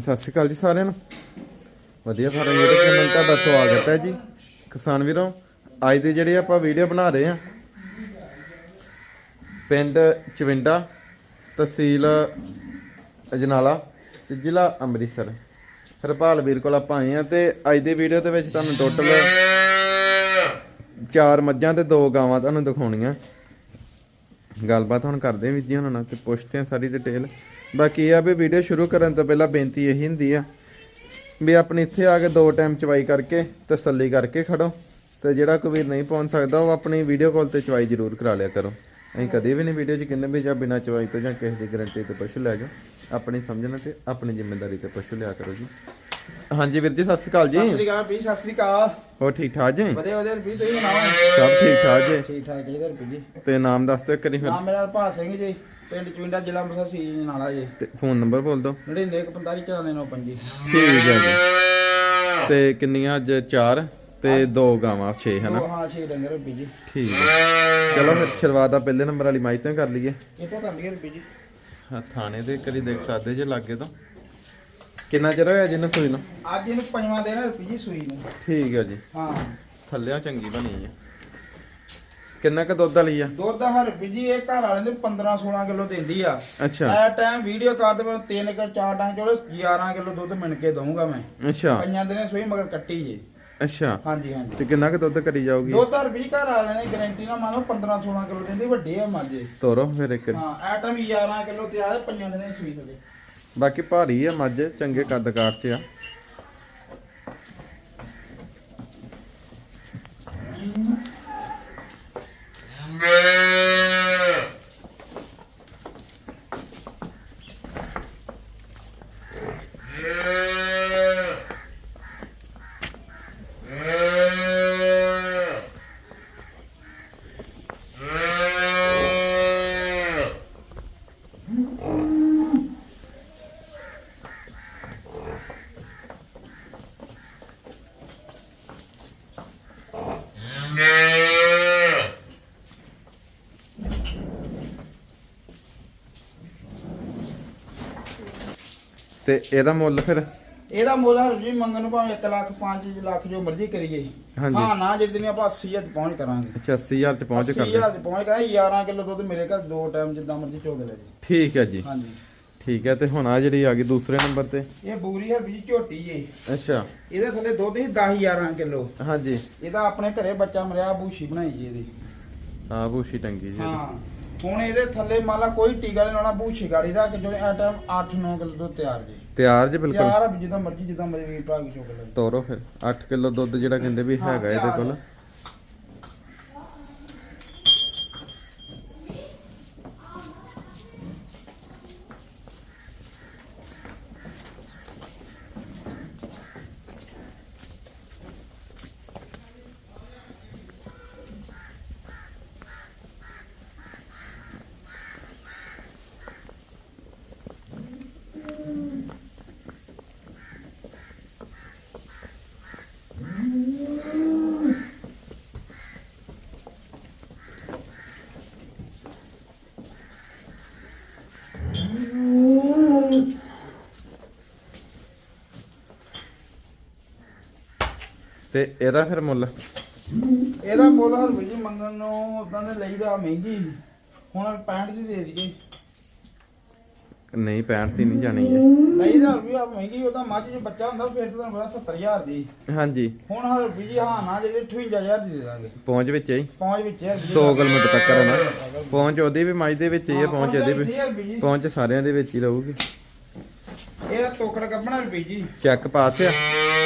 ਸਤਿ ਸ਼੍ਰੀ ਅਕਾਲ ਜੀ ਸਾਰਿਆਂ ਨੂੰ। ਵਧੀਆ ਸਾਰਾ YouTube ਚੈਨਲ ਤੁਹਾਡਾ ਸਵਾਗਤ ਹੈ ਜੀ। ਕਿਸਾਨ ਵੀਰੋ, ਅੱਜ ਦੇ ਜਿਹੜੇ ਆਪਾਂ ਵੀਡੀਓ ਬਣਾ ਰਹੇ ਆ ਪਿੰਡ ਚਵਿੰਡਾ, ਤਹਿਸੀਲ ਅਜਨਾਲਾ ਤੇ ਜ਼ਿਲ੍ਹਾ ਅੰਮ੍ਰਿਤਸਰ। ਹਰਪਾਲ ਵੀਰ ਕੋਲ ਆਪਾਂ ਆਏ ਆ ਤੇ ਅੱਜ ਦੀ ਵੀਡੀਓ ਦੇ ਵਿੱਚ ਤੁਹਾਨੂੰ ਟੋਟਲ ਚਾਰ ਮੱਝਾਂ ਤੇ ਦੋ ਗਾਵਾਂ ਤੁਹਾਨੂੰ ਦਿਖਾਉਣੀਆਂ। ਗੱਲਬਾਤ ਹੁਣ ਕਰਦੇ ਹਾਂ ਵੀਰ ਜੀ ਉਹਨਾਂ ਨਾਲ ਤੇ ਪੁੱਛਦੇ ਹਾਂ ਸਾਰੀ ਡਿਟੇਲ ਬਾਕੀ ਇਹ ਆ ਵੀ ਵੀਡੀਓ ਸ਼ੁਰੂ ਕਰਨ ਤੋਂ ਪਹਿਲਾਂ ਬੇਨਤੀ ਇਹੀ ਹੁੰਦੀ ਆ ਵੀ ਆਪਣੇ ਇੱਥੇ ਆ ਕੇ ਦੋ ਟਾਈਮ ਚਵਾਈ ਕਰਕੇ ਤਸੱਲੀ ਕਰਕੇ ਖੜੋ ਤੇ ਜਿਹੜਾ ਕੋਈ ਵੀਰ ਨਹੀਂ ਪਹੁੰਚ ਸਕਦਾ ਉਹ ਆਪਣੀ ਵੀਡੀਓ ਕਾਲ ਤੇ ਚਵਾਈ ਜ਼ਰੂਰ ਕਰਾ ਲਿਆ ਕਰੋ। ਅਸੀਂ ਕਦੇ ਵੀ ਨਹੀਂ ਵੀਡੀਓ 'ਚ ਕਹਿੰਦੇ ਵੀ ਜਾਂ ਬਿਨਾਂ ਚਵਾਈ ਤੋਂ ਜਾਂ ਕਿਸੇ ਦੀ ਗਾਰੰਟੀ ਤੇ ਪਸ਼ੂ ਲੈ ਜਾਓ। ਆਪਣੀ ਸਮਝਣਾ ਤੇ ਆਪਣੀ ਜ਼ਿੰਮੇਵਾਰੀ ਤੇ ਪਸ਼ੂ ਲਿਆ ਕਰੋ ਜੀ। ਹਾਂਜੀ ਵੀਰ ਜੀ ਸਤਿ ਸ਼੍ਰੀ ਅਕਾਲ ਸਤਿ ਜੀ ਸ੍ਰੀ ਅਕਾਲ ਵੀ ਸਤਿ ਸ੍ਰੀ ਅਕਾਲ। ਹੋਰ ਠੀਕ ਠਾਕ ਜੀ? ਵਧੀਆ ਵਧੀਆ ਵੀ ਤੁਸੀਂ ਸੁਣਾਓ? ਸਭ ਠੀਕ ਠਾਕ ਜੀ। ਠੀਕ ਠਾਕ ਜੀ ਰੁਪਏ ਜੀ। ਤੇ ਨਾਮ ਦੱਸ ਦਿਓ ਕਰੀ ਫਿਰ। ਨਾਮ ਮੇਰਾ ਹਰਪਾਲ ਸਿੰਘ ਜੀ। ਪਿੰਡ ਚੁੰਡਾ ਜ਼ਿਲ੍ਹਾ ਅੰਮ੍ਰਿਤਸਰ ਸੀ ਨਾਲਾ ਜੀ। ਤੇ ਫੋਨ ਨੰਬਰ ਬੋਲ ਦਿਓ। 9945 ਠੀਕ ਹੈ ਜੀ। ਤੇ ਕਿੰਨੀਆਂ ਅੱਜ? 4 ਤੇ ਦੋ ਗਾਵਾਂ 6 ਹਨਾ? ਉਹ ਹਾਂ ਛੇ ਡੰਗਰ ਰੁਪਏ ਜੀ ਠੀਕ ਹੈ। ਚਲੋ ਫਿਰ ਸ਼ੁਰੂਆਤ ਆ ਪਹਿਲੇ ਨੰਬਰ ਵਾਲੀ ਮਾਈ ਤੋਂ ਕਰ ਲਈਏ। ਇਹ ਤੋਂ ਕਰ ਲਈਏ ਰੁਪਏ ਜੀ ਹਾਂ, ਥਾਣੇ ਦੇ ਕਰੀ ਦੇਖ ਸਕਦੇ ਜੇ ਲਾਗੇ ਤੋਂ। ਕਿੰਨਾ ਚਿਰ ਹੋਇਆ ਜਿਹਨੂੰ ਸੂਈ ਨੂੰ? ਅੱਜ ਇਹਨੂੰ ਪੰਜਵਾਂ ਦਿਨ ਰੁਪਏ ਜੀ ਸੂਈ ਨੂੰ। ਠੀਕ ਹੈ ਜੀ। ਹਾਂ। ਥੱਲਿਆ ਚੰਗੀ ਬਣੀ ਹੈ। ਕਿੰਨਾ ਕ ਦੁੱਧ ਵਾਲੀ ਆ? ਦੁੱਧ ਹਰ ਜੀ ਇਹ ਘਰ ਵਾਲੇ ਦੇ 15 16 ਕਿਲੋ ਦਿੰਦੀ ਆ। ਅੱਛਾ। ਐ ਟਾਈਮ ਵੀਡੀਓ ਕਰ ਦੇ ਮੈਂ 3 ਕਿ 4 ਟਾਂ ਚੋਲੇ 11 ਕਿਲੋ ਦੁੱਧ ਮਿਣ ਕੇ ਦਊਂਗਾ ਮੈਂ। ਅੱਛਾ। ਪੰਜਾਂ ਦਿਨੇ ਸੂਈ ਮਗਰ ਕੱਟੀ ਜੀ। ਅੱਛਾ। ਹਾਂਜੀ ਹਾਂਜੀ। ਤੇ ਕਿੰਨਾ ਕ ਦੁੱਧ ਕਰੀ ਜਾਊਗੀ? ਦੁੱਧ ਹਰ ਘਰ ਵਾਲਿਆਂ ਨੇ ਗਾਰੰਟੀ ਨਾਲ ਮੰਨ ਲਓ 15 16 ਕਿਲੋ ਦਿੰਦੀ ਵੱਡੇ ਆ ਮਾਝੇ ਤੋਰੋ ਫਿਰ ਇੱਕ। ਹਾਂ ਐਟਮ 11 ਕਿਲੋ ਤੇ ਆਏ ਪੰਜਾਂ ਦਿਨੇ ਸੂਈ ਥਲੇ। ਬਾਕੀ ਭਾਰੀ ਆ ਮੱਝ ਚੰਗੇ ਕੱਦ ਕਾਰ ਚ ਆ। Amen. ਤੇ ਇਹਦਾ ਮੁੱਲ ਫਿਰ? ਇਹਦਾ ਮੁੱਲ ਹਰ ਜੀ ਮੰਗਣ ਨੂੰ ਭਾਵੇਂ 1 ਲੱਖ 5 ਲੱਖ ਜੋ ਮਰਜ਼ੀ ਕਰੀਏ। ਹਾਂਜੀ। ਹਾਂ ਨਾ ਜਿਹੜੀ ਦਿਨ ਆਪਾਂ 80 ਹਜ਼ਾਰ 'ਚ ਪਹੁੰਚ ਕਰਾਂਗੇ। ਅੱਛਾ 80000 ਚ ਪਹੁੰਚ 80 ਕਰਦੇ। ਹਜ਼ਾਰ 'ਚ ਪਹੁੰਚ ਕਰਾਂਗੇ 11 ਕਿਲੋ ਦੁੱਧ ਮੇਰੇ ਘਰ ਦੋ ਟਾਈਮ ਜਿੱਦਾਂ ਮਰਜ਼ੀ ਚੋਗ ਲੈ ਜੀ। ਠੀਕ ਹੈ ਜੀ। ਹਾਂਜੀ। ਠੀਕ ਹੈ ਤੇ ਹੁਣ ਆ ਜਿਹੜੀ ਆ ਗਈ ਦੂਸਰੇ ਨੰਬਰ ਤੇ? ਇਹ ਬੂਰੀ ਹਰ ਜੀ ਝੋਟੀ ਏ। ਅੱਛਾ। ਇਹਦੇ ਥੱਲੇ ਦੁੱਧ ਹੀ 10 11 ਕਿਲੋ। ਹਾਂਜੀ। ਇਹਦਾ ਆਪਣੇ ਘਰੇ ਬੱਚਾ ਮਰਿਆ ਬੂਸ਼ੀ ਬਣਾਈ ਜੀ ਇਹਦੀ। ਆ ਭੂਸ਼ੀ ਟੰਗੀ ਜੀ ਹਾਂ। ਹੁਣ ਇਹਦੇ ਥੱਲੇ ਮੰਨ ਲਾ ਕੋਈ ਟੀਕਾ ਨਹੀਂ ਲਾਉਣਾ ਬੂਸ਼ੀ ਗਾੜੀ ਰੱਖ ਕੇ ਜੋ ਇਹ ਟਾਈਮ 8 9 ਕਿਲੋ ਦੁੱਧ ਤਿਆਰ ਜੀ। ਤਿਆਰ ਜੀ ਬਿਲਕੁਲ। ਤਿਆਰ ਆ ਵੀ ਜਿੱਦਾਂ ਮਰਜ਼ੀ ਜਿੱਦਾਂ ਮਰਜ਼ੀ ਵੀਰ ਭਰਾ ਲੈ ਤੋਰੋ ਫਿਰ। 8 ਕਿਲੋ ਦੁੱਧ ਜਿਹੜਾ ਕਹਿੰਦੇ ਵੀ ਹੈਗਾ ਇਹਦੇ ਕੋਲ। ਤੇ ਇਹਦਾ ਫਿਰ ਮੁੱਲ? ਇਹਦਾ ਮੁੱਲ ਹਰ ਜੀ ਮੰਗਣ ਨੂੰ ਉਦਾਂ ਦੇ ਲਈਦਾ ਮਹਿੰਗੀ। ਹੁਣ 65 ਦੀ ਦੇ ਦਈਏ। ਨਹੀਂ 65 ਦੀ ਨਹੀਂ ਜਾਣੀ ਹੈ ਲਈਦਾ ਵੀ ਆ ਮਹਿੰਗੀ ਉਹਦਾ ਮੱਝ ਜੇ ਬੱਚਾ ਹੁੰਦਾ ਫਿਰ ਤਾਂ ਪਤਾ 70000 ਦੀ। ਹਾਂਜੀ। ਹੁਣ ਹਰ ਜੀ ਹਾਂ ਨਾ ਜਿਹੜੇ 58000 ਦੀ ਦੇ ਦਾਂਗੇ। ਪਹੁੰਚ ਵਿੱਚ ਹੀ ਪਹੁੰਚ ਵਿੱਚ ਹੈ 100 ਕਿਲੋਮੀਟਰ ਤੱਕ ਹੈ ਨਾ। ਪਹੁੰਚ ਉਹਦੀ ਵੀ ਮੱਝ ਦੇ ਵਿੱਚ ਹੀ ਹੈ ਪਹੁੰਚ ਇਹਦੇ ਵੀ। ਪਹੁੰਚ ਸਾਰਿਆਂ ਦੇ ਵਿੱਚ ਹੀ ਰਹੂਗੀ। ਇਹ ਤੋਕੜ ਕੱਪਣਾ ਰੁਪਈ ਜੀ। ਚੈੱਕ ਪਾਸ ਆ।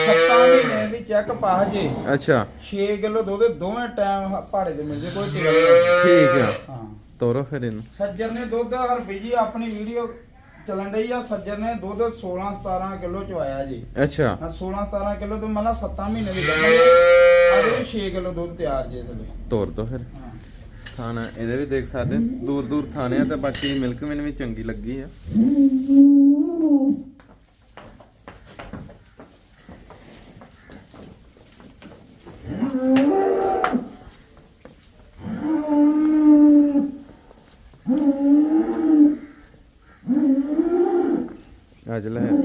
7 ਮਹੀਨੇ ਦੀ ਚੈੱਕ ਪਾਸ ਜੇ। ਅੱਛਾ। 6 ਕਿਲੋ ਦੁੱਧ ਦੋਵੇਂ ਟਾਈਮ ਪਹਾੜੇ ਤੇ ਮਿਲਦੇ ਕੋਈ ਟਿਕਾ ਨਹੀਂ ਠੀਕ ਆ। ਹਾਂ। ਤੋਰੋ ਫਿਰ ਇਹਨੂੰ। ਸੱਜਰ ਨੇ ਦੁੱਧ ਹਰਪੀ ਜੀ ਆਪਣੀ ਵੀਡੀਓ ਚੱਲਣ ਡਈ ਆ। ਸੱਜਰ ਨੇ ਦੁੱਧ 16 17 ਕਿਲੋ ਚਵਾਇਆ ਜੀ। ਅੱਛਾ। ਆ 16 17 ਕਿਲੋ ਤੋਂ ਮਤਲਬ 7 ਮਹੀਨੇ ਦੀ ਗੱਭਣ ਆ। ਇਹਦੇ 6 ਕਿਲੋ ਦੁੱਧ ਤਿਆਰ ਜੇ ਥੱਲੇ ਤੋਰ ਦੋ ਫਿਰ। ਹਾਂ। ਥਾਣਾ ਇਹਦੇ ਵੀ ਦੇਖ ਸਕਦੇ। ਦੂਰ ਦੂਰ ਥਾਣੇ ਆ ਤੇ ਬਾਕੀ ਮਿਲਕ ਮੈਨ ਵੀ ਚੰਗੀ ਲੱਗੀ ਆ। ਆ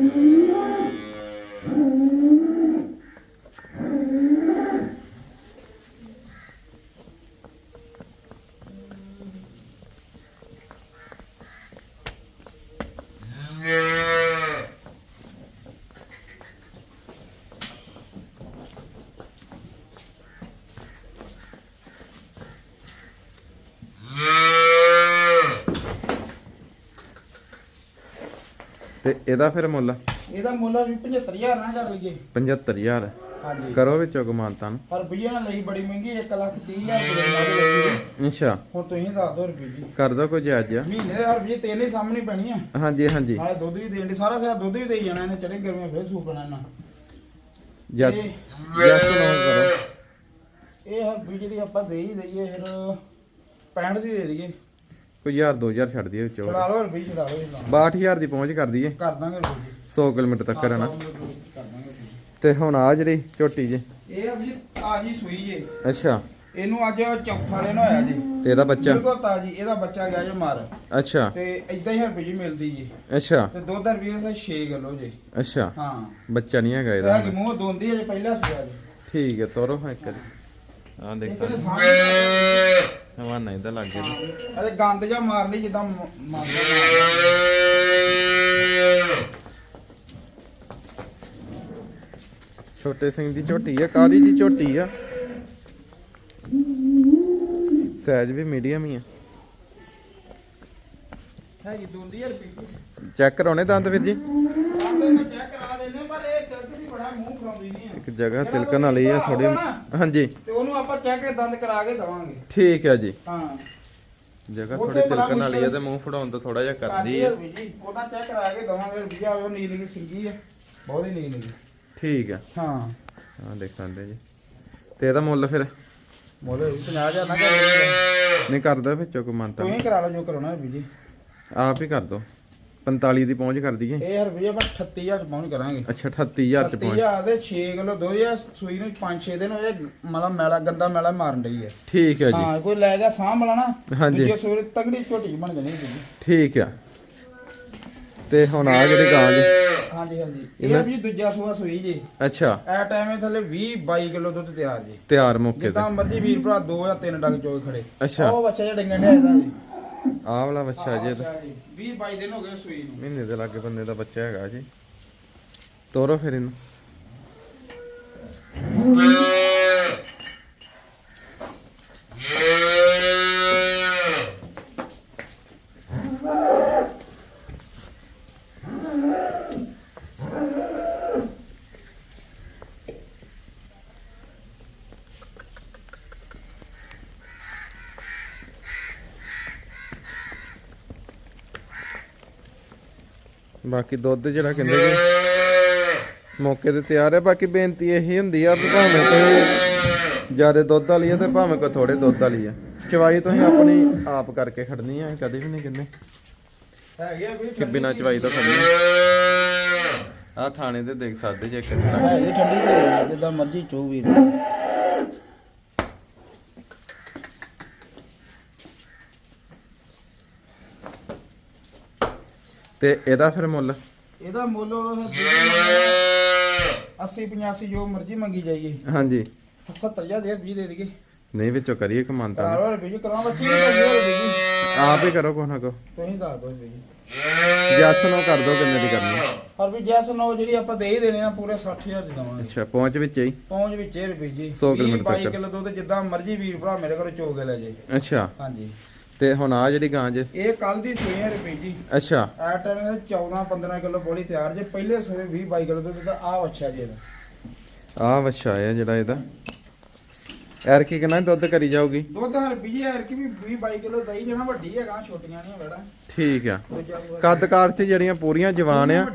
ਤੇ ਇਹਦਾ ਫਿਰ ਮੁੱਲ? ਇਹਦਾ ਮੁੱਲ ਵੀ 75000 ਨਾ ਕਰ ਲਈਏ। 75000 ਹਾਂਜੀ। ਕਰੋ ਵਿੱਚੋਂ ਕਮਾਨਤਾਂ ਨੂੰ। ਪਰ ਨਾਲ ਲਈ ਬੜੀ ਮਹਿੰਗੀ 1 ਲੱਖ 30000 ਰੁਪਏ ਨਾਲ ਲਈ ਅੱਛਾ। ਹੁਣ ਤੁਸੀਂ ਦੱਸ ਦਿਓ ਰੁਪਏ ਜੀ ਕਰ ਦੋ ਜਾਇਜ਼ ਜਿਹਾ। ਮਹੀਨੇ ਦੇ ਰੁਪਏ ਤੇਲ ਹੀ ਸਾਹਮਣੇ ਪੈਣੀ ਆ ਹਾਂਜੀ ਹਾਂਜੀ। ਨਾਲੇ ਦੁੱਧ ਵੀ ਦੇਣ ਦੀ ਸਾਰਾ ਸਾਰਾ ਦੁੱਧ ਵੀ ਦੇਈ ਜਾਣਾ ਇਹਨੇ ਚੜੇ ਗਰਮੀਆਂ ਫੇਰ ਸੂਪਣਾ ਇਹਨਾਂ ਯਸ ਯਸ ਨੋ ਕਰੋ। ਇਹ ਹਰਬੀ ਜਿਹੜੀ ਆਪਾਂ ਦੇ ਹੀ ਦਈਏ ਫਿਰ 65 ਦੀ ਦੇ ਦਈਏ। ਕੋਈ 1000 2000 ਛੱਡ ਦਈਏ ਵਿੱਚੋਂ। ਛੜਾ ਲਓ ਰੁਪਏ ਛੜਾ ਲਓ ਇਹਨਾਂ 62000 ਦੀ ਪਹੁੰਚ ਕਰ ਦਈਏ। ਕਰ ਦਾਂਗੇ ਰੁਪਏ 100 ਕਿਲੋਮੀਟਰ ਤੱਕ ਹੈ ਨਾ ਕਰ ਦਾਂਗੇ ਰੁਪਏ। ਤੇ ਹੁਣ ਆ ਜਿਹੜੀ ਝੋਟੀ ਜੇ। ਇਹ ਆ ਜੀ ਤਾਜੀ ਸੂਈ ਜੇ। ਅੱਛਾ। ਇਹਨੂੰ ਅੱਜ ਚੌਥਾ ਦਿਨ ਹੋਇਆ ਜੀ। ਤੇ ਇਹਦਾ ਬੱਚਾ? ਬਿਲਕੁਲ ਤਾਜੀ ਇਹਦਾ ਬੱਚਾ ਗਿਆ ਜੇ ਮਾਰ। ਅੱਛਾ। ਤੇ ਇਦਾਂ ਹੀ ਰੁਪਏ ਜੀ ਮਿਲਦੀ ਜੀ। ਅੱਛਾ। ਤੇ ਦੁੱਧ ਦਾ 6 ਕਿਲੋ ਜੀ। ਅੱਛਾ। ਹਾਂ। ਬੱਚਾ ਨਹੀਂ ਹੈਗਾ ਇਹਦਾ ਮੂੰਹ ਦੋਂਦੀ ਹੈ ਪਹਿਲਾ ਸੁਆ ਜੀ। ਠੀਕ ਹੈ ਤੋਰੋ ਇੱਕ ਆ ਦੇਖ ਦੇ ਸਕਦੇ ਸਾਹਮਣੇ ਹਵਾਨਾ ਇਹਦਾ ਲੱਗ ਗਿਆ ਅਰੇ ਗੰਦ ਜਾਂ ਮਾਰ ਲਈ ਜਿੱਦਾਂ ਮ- ਮਾਰਦਾ। ਛੋਟੇ ਸਿੰਘ ਦੀ ਝੋਟੀ ਆ ਕਾਲੀ ਦੀ ਝੋਟੀ ਆ? ਸਾਈਜ਼ ਵੀ ਮੀਡੀਅਮ ਹੀ ਆ। ਹੈਗੀ ਦੋਂਦੀ ਹੈ ਰੁਪਏ। ਚੈੱਕ ਕਰਾਉਣੇ ਦੰਦ ਵੀਰ ਜੀ? ਆਂਦੇ ਨੇ ਚੈੱਕ ਕਰਾ ਦਿੰਦੇ ਪਰ ਇਹ ਚਲਦੀ ਬੜਾ ਮੂੰਹ ਖਲਾਉਂਦੀ ਨਹੀਂ ਆ। ਇੱਕ ਜਗ੍ਹਾ ਤਿਲਕਣ ਵਾਲੀ ਆ ਥੋੜੀ ਹਾਂਜੀ। ਤੇ ਆਪਾਂ ਚੈੱਕ ਦੰਦ ਕਰਾ ਕੇ ਦਵਾਂਗੇ। ਠੀਕ ਹੈ ਜੀ। ਹਾਂ। ਜਗ੍ਹਾ ਥੋੜੀ ਤਿਲਕਣ ਵਾਲੀ ਮੁਸ਼ਕਿਲ- ਤੇ ਮੂੰਹ ਫੜਾਉਣ ਤੋਂ ਥੋੜਾ ਜਿਹਾ ਕਰਦੀ ਹੈ ਜੀ ਉਹਦਾ ਚੈੱਕ ਕਰਾ ਕੇ ਦਵਾਂਗੇ ਰੁਪਿਆ ਉਹ ਨੀਲੀ ਦੀ ਸਿੰਗੀ ਹੈ ਬਹੁਤ ਹੀ ਨੀਲੀ ਠੀਕ ਆ। ਹਾਂ। ਹਾਂ ਦੇਖ ਸਕਦੇ ਜੀ। ਤੇ ਇਹਦਾ ਮੁੱਲ ਫਿਰ? ਮੋਲੇ 50000 ਨਾ ਕਰ ਨਹੀਂ ਕਰਦਾ ਵਿੱਚੋਂ ਕੋਈ ਮੰਨਤਾ ਤੁਸੀਂ ਕਰਾ ਲਓ ਜੋ ਕਰਾਉਣਾ ਰੁਪਏ ਜੀ। ਆਪ ਹੀ ਕਰ ਦੋ 45 ਦੀ ਪਹੁੰਚ ਕਰ ਦਈਏ? ਇਹ ਰੁਪਏ ਆਪਾਂ 38000 ਚ ਪਹੁੰਚ ਕਰਾਂਗੇ। ਅੱਛਾ 38000 ਚ ਪਹੁੰਚ। 38000 ਦੇ 6 ਕਿਲੋ 2000 ਸੂਈ ਨੂੰ 5-6 ਦਿਨ ਹੋਏ ਮਤਲਬ ਮੈਲਾ ਗੰਦਾ ਮੈਲਾ ਮਾਰਨ ਡਈ ਹੈ ਠੀਕ ਹੈ ਜੀ। ਹਾਂ ਕੋਈ ਲੈ ਗਿਆ ਸਾਹ ਮਲਾਣਾ ਹਾਂਜੀ। ਦੂਜੇ ਸਵੇਰੇ ਤਗੜੀ ਝੋਟੀ ਬਣ ਜਾਣੀ ਜੀ ਠੀਕ ਆ। ਤੇ ਹੁਣ ਆ ਜਿਹੜੇ ਗਾਂ ਜੀ? ਹਾਂਜੀ ਹਾਂਜੀ। ਇਹ ਵੀ ਦੂਜਾ ਸੂਆ ਸੂਈ ਜੀ। ਅੱਛਾ। ਐ ਟਾਈਮ ਥੱਲੇ 20 22 ਕਿਲੋ ਦੁੱਧ ਤਿਆਰ ਜੀ। ਤਿਆਰ ਮੌਕੇ ਜਿੱਦਾਂ ਤੇ ਮਰਜ਼ੀ ਵੀਰ ਭਰਾ ਦੋ ਜਾਂ ਤਿੰਨ ਡੰਗ ਚੋਏ ਖੜੇ। ਅੱਛਾ। ਉਹ ਬੱਚਾ ਜਿਹੜਾ ਡੰਗਣ ਡਿਆ ਇਹਦਾ ਜੀ। ਆਹ ਵਾਲਾ ਬੱਚਾ ਜੀ ਇਹਦਾ। ਅੱਛਾ ਜੀ 20 22 ਦਿਨ ਹੋ ਗਏ ਸੂਈ ਨੂੰ। ਮਹੀਨੇ ਦੇ ਲਾਗੇ ਬੰਦੇ ਦਾ ਬੱਚਾ ਹੈਗਾ ਜੀ। ਤੋਰੋ ਫਿਰ ਇਹਨੂੰ। ਬਾਕੀ ਦੁੱਧ ਜਿਹੜਾ ਕਹਿੰਦੇ ਜੀ, ਮੌਕੇ ਤੇ ਤਿਆਰ ਹੈ। ਬਾਕੀ ਬੇਨਤੀ ਇਹੀ ਹੁੰਦੀ ਆ ਵੀ ਭਾਵੇਂ ਕੋਈ ਜ਼ਿਆਦਾ ਦੁੱਧ ਵਾਲੀ ਆ ਤੇ ਭਾਵੇਂ ਕੋਈ ਥੋੜੇ ਦੁੱਧ ਵਾਲੀ ਆ। ਚਵਾਈ ਤੁਸੀਂ ਆਪਣੀ ਆਪ ਕਰਕੇ ਖੜਨੀ ਆ, ਕਦੇ ਵੀ ਨਹੀਂ ਕਿੰਨੇ। ਹੈਗੇ ਆ ਵੀ ਕਿ ਬਿਨਾ ਚਵਾਈ ਤੋਂ ਖੜਨੀ ਆ। ਥਾਣੇ ਤੇ ਦੇਖ ਸਕਦੇ ਜੇ ਇੱਕ ਥਾਣਾ ਠੰਡੀ ਤੇ ਜਿੱਦਾਂ ਮਰਜ਼ੀ ਚੋ ਵੀਰ ਤੇ ਇਹਦਾ ਫਿਰ ਮੁੱਲ? ਇਹਦਾ ਮੁੱਲ 80 85 ਜੋ ਮਰਜ਼ੀ ਮੰਗੀ ਜਾਈਏ। ਹਾਂਜੀ। 70000 ਦੇ 20 ਦੇ ਦੇਗੇ ਨਹੀਂ ਵਿੱਚੋਂ ਕਰੀਏ ਕਰਾ ਕਮਾਨਤਾ ਲਓ ਰੁਪਏ ਜੀ ਕਰਾ ਬੱਚੀ ਆਪ ਹੀ ਕਰੋ ਨਾ ਕੋ ਤੁਸੀਂ ਦੱਸ ਰੁਪਏ ਜੀ। ਜੱਸ ਨੂੰ ਕਰ ਦੋ ਕਿੰਨੇ ਦੀ ਕਰਨੀ। ਹਰ ਵੀ ਜੈਸ ਨੋ ਜਿਹੜੀ ਆਪਾਂ ਦੇ ਹੀ ਦੇਣੇ ਆ ਪੂਰੇ 60000 ਦੀ ਦਵਾਂਗੇ। ਅੱਛਾ ਪਹੁੰਚ ਵਿੱਚ ਹੀ? ਪਹੁੰਚ ਵਿੱਚ ਇਹ ਰੁਪਏ ਜੀ। 100 ਕਿਲੋਮੀਟਰ ਤੱਕ। 22 ਕਿਲੋ ਦੁੱਧ ਜਿੱਦਾਂ ਮਰਜ਼ੀ ਵੀਰ ਭਰਾ ਮੇਰੇ ਘਰੋਂ ਚੋ ਕੇ ਲੈ ਜੇ ਅੱਛਾ। ਹਾਂਜੀ। ਤੇ ਹੁਣ ਆ ਜਿਹੜੀ ਗਾਂ ਜੇ। ਇਹ ਕੱਲ ਦੀ ਸੂਈ ਹੈ ਰੁਪਏ ਜੀ। ਅੱਛਾ। ਐ ਟਾਈਮ ਦੇ 14 15 ਕਿਲੋ ਬੋਲੀ ਤਿਆਰ। ਜੇ ਪਹਿਲੇ ਸੂਏ 20 22 ਕਿਲੋ ਦੁੱਧ ਦਾ ਆ ਅੱਛਾ ਜੀ ਇਹਦਾ। ਆ ਵੱਛਾ ਆ ਜਿਹੜਾ ਇਹਦਾ। ਐਰ ਕੀ ਕਿੰਨਾ ਦੁੱਧ ਕਰੀ ਜਾਊਗੀ? ਦੁੱਧ ਹਰ ਵੀ ਯਾਰ ਕਿ ਵੀ 20 22 ਕਿਲੋ ਦਹੀਂ ਜਣਾ ਵੱਡੀ ਹੈਗਾ ਛੋਟੀਆਂ ਨਹੀਂ ਬੜਾ। ਠੀਕ ਆ। ਕੱਦਕਾਰ ਚ ਜਿਹੜੀਆਂ ਪੂਰੀਆਂ ਜਵਾਨ ਆ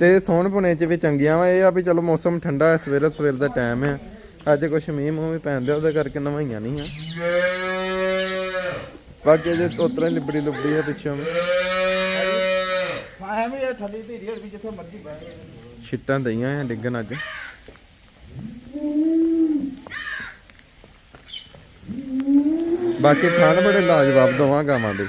ਤੇ ਸੋਹਣ ਪੁਣੇ ਚ ਵੀ ਚੰਗੀਆਂ ਵਾ। ਇਹ ਆ ਵੀ ਚਲੋ ਮੌਸਮ ਠੰਡਾ ਹੈ ਸਵੇਰੇ ਸਵੇਰ ਦਾ ਟਾਈਮ ਹੈ ਅੱਜ ਕੁਛ ਮੀਂਹ ਮੂੰਹ ਵੀ ਪੈਂਦੇ ਉਹਦੇ ਕਰਕੇ ਨਵਾਈਆਂ ਨਹੀਂ ਆ। ਬਾਕੀ ਜੇ ਉਤਰਾ ਲਿਬੜੀ ਲੁਬੜੀ ਹੈ ਪਿੱਛੋਂ ਹਾਂ ਐਵੇਂ ਇਹ ਥੱਲੇ ਤੇ ਰੀਅਰ ਵੀ ਜਿੱਥੇ ਮਰਜ਼ੀ ਬਹਿ ਛਿੱਟਾਂ ਦਈਆਂ ਆ ਡਿੱਗਣ ਅੱਜ। ਬਾਕੀ ਥਾਨ ਬੜੇ ਲਾਜਵਾਬ ਦਵਾਂਗਾ ਮਾਂ ਦੇ।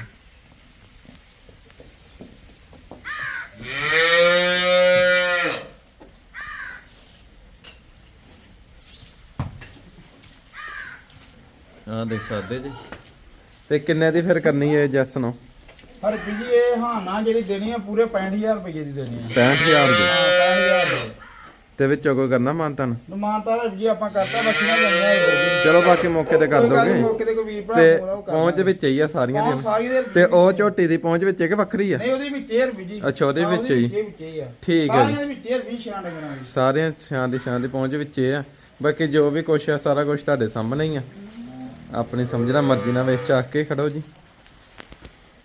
ਆ ਦੇਖ ਸਕਦੇ ਜੀ। ਤੇ ਕਿੰਨੇ ਦੀ ਫਿਰ ਕਰਨੀ ਹੈ ਜੈਸ ਨੂੰ? ਹਰ ਜੀ ਇਹ ਹਾਂ ਨਾ ਜਿਹੜੀ ਦੇਣੀ ਆ ਪੂਰੇ 65000 ਰੁਪਏ ਦੀ ਦੇਣੀ ਆ। 65000 ਦੀ? ਹਾਂ 65000 ਰੁਪਏ ਤੇ ਵਿੱਚੋਂ ਕੋਈ ਕਰਨਾ ਮਾਨਤਨ? ਮਾਨਤਾ ਜੀ ਆਪਾਂ ਕਰਤਾ ਬੱਚੀਆਂ ਇਹ ਜੀ। ਚਲੋ ਬਾਕੀ ਮੌਕੇ ਤੇ ਕਰ ਦੋਗੇ। ਮੌਕੇ ਤੇ ਕੋਈ ਵੀਰ ਭਰਾ ਤੇ ਕੋਲ ਉਹ ਕਰ ਪਹੁੰਚ। ਵਿੱਚ ਹੀ ਆ ਸਾਰੀਆਂ ਦੀਆਂ ਦੇ। ਤੇ ਉਹ ਝੋਟੀ ਦੀ ਪਹੁੰਚ ਵਿੱਚ ਹੈ ਕਿ ਵੱਖਰੀ ਆ? ਨਹੀਂ ਉਹਦੇ ਵਿੱਚ ਹੀ ਜੀ। ਅੱਛਾ, ਉਹਦੇ ਹਾਂ, ਵਿੱਚ ਹੀ। ਹੀ ਠੀਕ ਹੈ। ਸਾਰਿਆਂ ਦੇ ਵਿੱਚ ਹੀ 20 ਛਾਂ ਦੀ। ਸਾਰਿਆਂ ਛਾਂ ਦੀ ਛਾਂ ਦੀ ਪਹੁੰਚ ਵਿੱਚ ਹੀ ਆ। ਬਾਕੀ ਜੋ ਵੀ ਕੁਛ ਆ ਸਾਰਾ ਕੁਝ ਤੁਹਾਡੇ ਸਾਹਮਣੇ ਹੀ ਆ। ਆਪਣੀ ਸਮਝਣਾ ਮਰਜ਼ੀ ਨਾਲ ਵੇਚ ਚਾਕ ਕੇ ਖੜੋ ਜੀ।